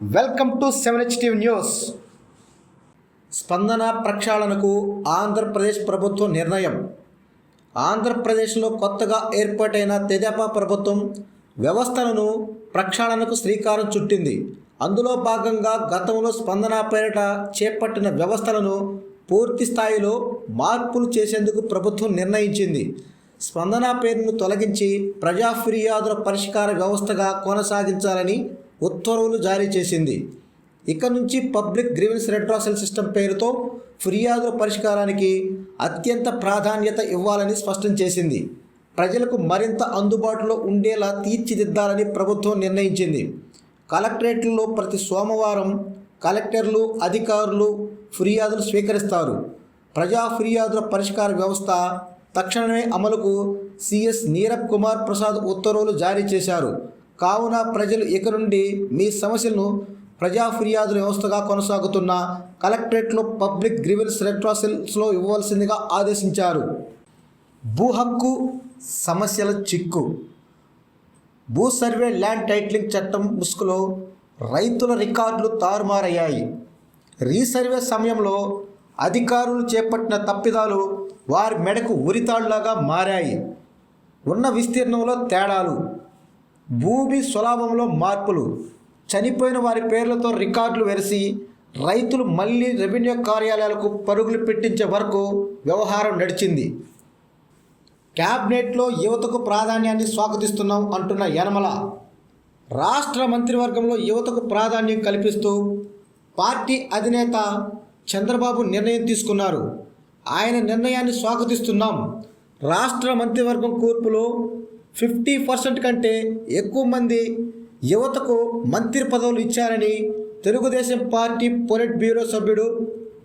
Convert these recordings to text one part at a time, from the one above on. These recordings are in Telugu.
Welcome to seven HTV news. స్పందన ప్రక్షాళనకు ఆంధ్రప్రదేశ్ ప్రభుత్వం నిర్ణయం. ఆంధ్రప్రదేశ్లో కొత్తగా ఏర్పాటైన తెదేపా ప్రభుత్వం వ్యవస్థలను ప్రక్షాళనకు శ్రీకారం చుట్టింది. అందులో భాగంగా గతంలో స్పందన పేరిట చేపట్టిన వ్యవస్థలను పూర్తి స్థాయిలో మార్పులు చేసేందుకు ప్రభుత్వం నిర్ణయించింది. స్పందన పేరును తొలగించి ప్రజా ఫిర్యాదుల పరిష్కార వ్యవస్థగా కొనసాగించాలని ఉత్తర్వులు జారీ చేసింది. ఇక నుంచి పబ్లిక్ గ్రీవెన్స్ రెడ్రాసల్ సిస్టమ్ పేరుతో ఫిర్యాదుల పరిష్కారానికి అత్యంత ప్రాధాన్యత ఇవ్వాలని స్పష్టం చేసింది. ప్రజలకు మరింత అందుబాటులో ఉండేలా తీర్చిదిద్దాలని ప్రభుత్వం నిర్ణయించింది. కలెక్టరేట్లలో ప్రతి సోమవారం కలెక్టర్లు అధికారులు ఫిర్యాదులు స్వీకరిస్తారు. ప్రజా ఫిర్యాదుల పరిష్కార వ్యవస్థ తక్షణమే అమలుకు సిఎస్ నీరబ్ కుమార్ ప్రసాద్ ఉత్తర్వులు జారీ చేశారు. కావున ప్రజలు ఇక నుండి మీ సమస్యలను ప్రజా ఫిర్యాదుల వ్యవస్థగా కొనసాగుతున్న కలెక్టరేట్లో పబ్లిక్ గ్రీవెన్స్ రెట్రాసిల్స్లో ఇవ్వవలసిందిగా ఆదేశించారు. భూ హక్కు సమస్యల చిక్కు. భూ సర్వే ల్యాండ్ టైటిలింగ్ చట్టం ముసుగులో రైతుల రికార్డులు తారుమారయ్యాయి. రీసర్వే సమయంలో అధికారులు చేపట్టిన తప్పిదాలు వారి మెడకు ఉరితాళ్ళాగా మారాయి. ఉన్న విస్తీర్ణంలో తేడాలు. భూమి స్వలాభంలో మార్పులు. చనిపోయిన వారి పేర్లతో రికార్డులు వెరిసి రైతులు మళ్ళీ రెవెన్యూ కార్యాలయాలకు పరుగులు పెట్టించే వరకు వ్యవహారం నడిచింది. క్యాబినెట్లో యువతకు ప్రాధాన్యాన్ని స్వాగతిస్తున్నాం అంటున్న యనమల. రాష్ట్ర మంత్రివర్గంలో యువతకు ప్రాధాన్యం కల్పిస్తూ పార్టీ అధినేత చంద్రబాబు నిర్ణయం తీసుకున్నారు. ఆయన నిర్ణయాన్ని స్వాగతిస్తున్నాం. రాష్ట్ర మంత్రివర్గం కూర్పులో ఫిఫ్టీ పర్సెంట్ కంటే ఎక్కువ మంది యువతకు మంత్రి పదవులు ఇచ్చారని తెలుగుదేశం పార్టీ పొలిట్ బ్యూరో సభ్యుడు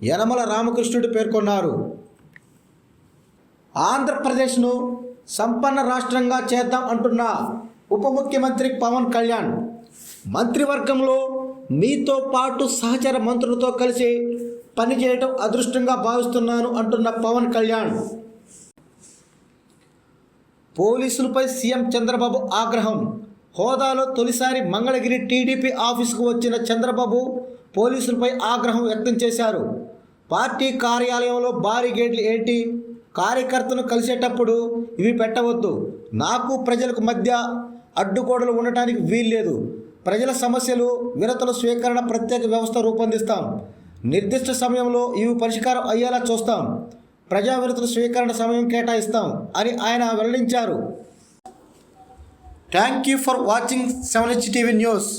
యనమల రామకృష్ణుడు పేర్కొన్నారు. ఆంధ్రప్రదేశ్ను సంపన్న రాష్ట్రంగా చేద్దాం అంటున్న ఉప ముఖ్యమంత్రి పవన్ కళ్యాణ్ మంత్రివర్గంలో మీతో పాటు సహచర మంత్రులతో కలిసి పనిచేయటం అదృష్టంగా భావిస్తున్నాను అంటున్న పవన్ కళ్యాణ్. పోలీసులపై సీఎం చంద్రబాబు ఆగ్రహం. హోదాలో తొలిసారి మంగళగిరి టీడీపీ ఆఫీసుకు వచ్చిన చంద్రబాబు పోలీసులపై ఆగ్రహం వ్యక్తం చేశారు. పార్టీ కార్యాలయంలో భారీ గేట్లు ఏంటి? కార్యకర్తను కలిసేటప్పుడు ఇవి పెట్టవద్దు. నాకు ప్రజలకు మధ్య అడ్డుగోడలు ఉండటానికి వీల్లేదు. ప్రజల సమస్యలు వినతుల స్వీకరణ ప్రత్యేక వ్యవస్థ రూపొందిస్తాం. నిర్దిష్ట సమయంలో ఇవి పరిష్కారం అయ్యేలా చూస్తాం. ప్రజావిరుతుల స్వీకరణ సమయం కేటాయిస్తాం అని ఆయన వెల్లడించారు. Thank you for watching seven H TV news.